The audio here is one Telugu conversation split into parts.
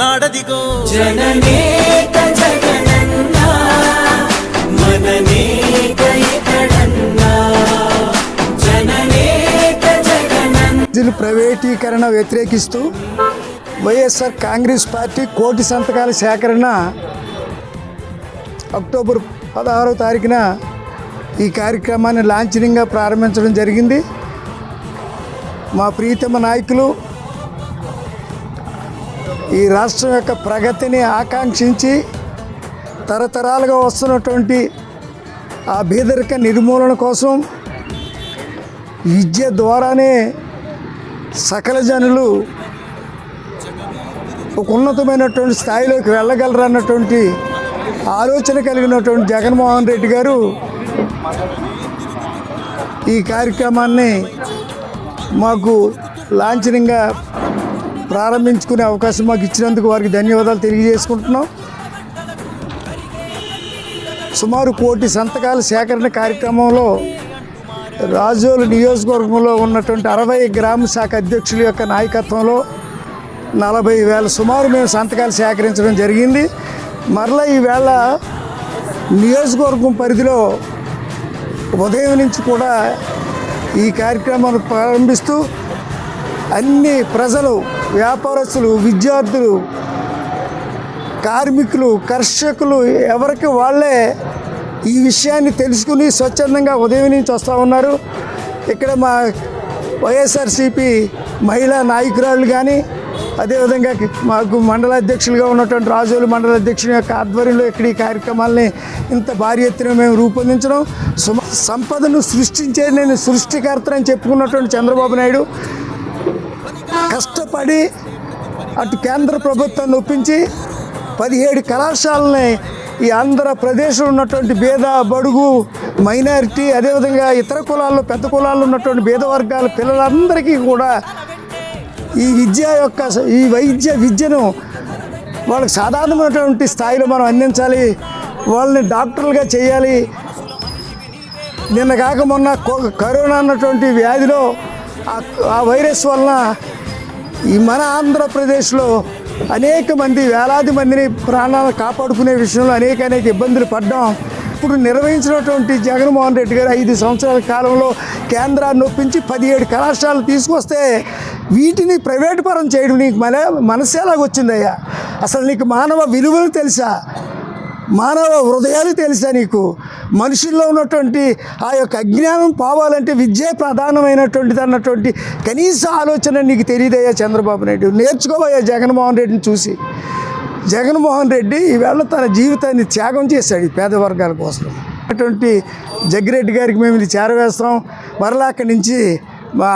వస్తున్నాడదిగో జననేక జగనన్నా మననేక ఇతడన్నా జననేక జగనన్నా. విద్యుత్ ప్రైవేటీకరణ వ్యతిరేకిస్తూ వైఎస్ఆర్ కాంగ్రెస్ పార్టీ కోటి సంతకాల సేకరణ అక్టోబర్ పదహారవ తారీఖున ఈ కార్యక్రమాన్ని లాంఛనంగా ప్రారంభించడం జరిగింది. మా ప్రీతమ నాయకులు ఈ రాష్ట్రం యొక్క ప్రగతిని ఆకాంక్షించి తరతరాలుగా వస్తున్నటువంటి ఆ బీదరిక నిర్మూలన కోసం విద్య ద్వారానే సకల జనులు ఒక ఉన్నతమైనటువంటి స్థాయిలోకి వెళ్ళగలరు అన్నటువంటి ఆలోచన కలిగినటువంటి జగన్మోహన్ రెడ్డి గారు ఈ కార్యక్రమాన్ని మాకు లాంఛనంగా ప్రారంభించుకునే అవకాశం మాకు ఇచ్చినందుకు వారికి ధన్యవాదాలు తెలియజేసుకుంటున్నాం. సుమారు కోటి సంతకాల సేకరణ కార్యక్రమంలో రాజోలు నియోజకవర్గంలో ఉన్నటువంటి అరవై గ్రామ శాఖ అధ్యక్షుల యొక్క నాయకత్వంలో నలభై వేల సుమారు మేము సంతకాలు సేకరించడం జరిగింది. మరలా ఈవేళ నియోజకవర్గం పరిధిలో ఉదయం నుంచి కూడా ఈ కార్యక్రమాన్ని ప్రారంభిస్తూ అన్ని ప్రజలు వ్యాపారస్తులు విద్యార్థులు కార్మికులు కర్షకులు ఎవరికి వాళ్ళే ఈ విషయాన్ని తెలుసుకుని స్వచ్ఛందంగా ఉదయం నుంచి వస్తూ ఉన్నారు. ఇక్కడ మా వైఎస్ఆర్సిపి మహిళా నాయకురాలు కానీ అదేవిధంగా మాకు మండల అధ్యక్షులుగా ఉన్నటువంటి రాజోలు మండల అధ్యక్షుని యొక్క ఆధ్వర్యంలో ఇక్కడ ఈ కార్యక్రమాల్ని ఇంత భారీ ఎత్తున మేము రూపొందించడం. సుమ సంపదను సృష్టించే నేను సృష్టికర్తని చెప్పుకున్నటువంటి చంద్రబాబు నాయుడు కష్టపడి అటు కేంద్ర ప్రభుత్వాన్ని ఒప్పించి పదిహేడు కళాశాలని ఈ ఆంధ్రప్రదేశ్లో ఉన్నటువంటి భేద బడుగు మైనారిటీ అదేవిధంగా ఇతర కులాల్లో పెద్ద కులాల్లో ఉన్నటువంటి భేద వర్గాల పిల్లలందరికీ కూడా ఈ విద్య యొక్క ఈ వైద్య విద్యను వాళ్ళకి సాధారణమైనటువంటి స్థాయిలో మనం అందించాలి. వాళ్ళని డాక్టర్లుగా చేయాలి. నిన్న కాక మొన్న కరోనా అన్నటువంటి వ్యాధిలో ఆ వైరస్ వలన ఈ మన ఆంధ్రప్రదేశ్లో అనేక మంది వేలాది మందిని ప్రాణాలు కాపాడుకునే విషయంలో అనేక అనేక ఇబ్బందులు పడ్డాం. ఇప్పుడు నిర్వహించినటువంటి జగన్మోహన్ రెడ్డి గారు ఐదు సంవత్సరాల కాలంలో కేంద్రాన్ని ఒప్పించి పదిహేడు కళాశాలలు తీసుకొస్తే వీటిని ప్రైవేటు పరం చేయడం నీకు మన మనసేలాగొచ్చిందయ్యా అసలు నీకు మానవ విలువలు తెలుసా? మానవ హృదయాలు తెలుసా నీకు? మనుషుల్లో ఉన్నటువంటి ఆ యొక్క అజ్ఞానం పోవాలంటే విద్యే ప్రధానమైనటువంటిది అన్నటువంటి కనీస ఆలోచన నీకు తెలియదయ్యా చంద్రబాబు నాయుడు. నేర్చుకోవయ్యా జగన్మోహన్ రెడ్డిని చూసి. జగన్మోహన్ రెడ్డి ఈవేళ తన జీవితాన్ని త్యాగం చేశాడు ఈ పేద వర్గాల కోసం. అటువంటి జగ్గిరెడ్డి గారికి మేము ఇది చేరవేస్తాం. మరలా అక్కడి నుంచి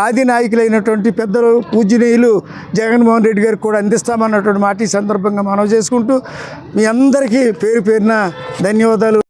ఆది నాయకులైనటువంటి పెద్దలు పూజనీయులు జగన్మోహన్ రెడ్డి గారికి కూడా అందిస్తామన్నటువంటి మాట ఈ సందర్భంగా మనం చేసుకుంటూ మీ అందరికీ పేరు పేరున ధన్యవాదాలు.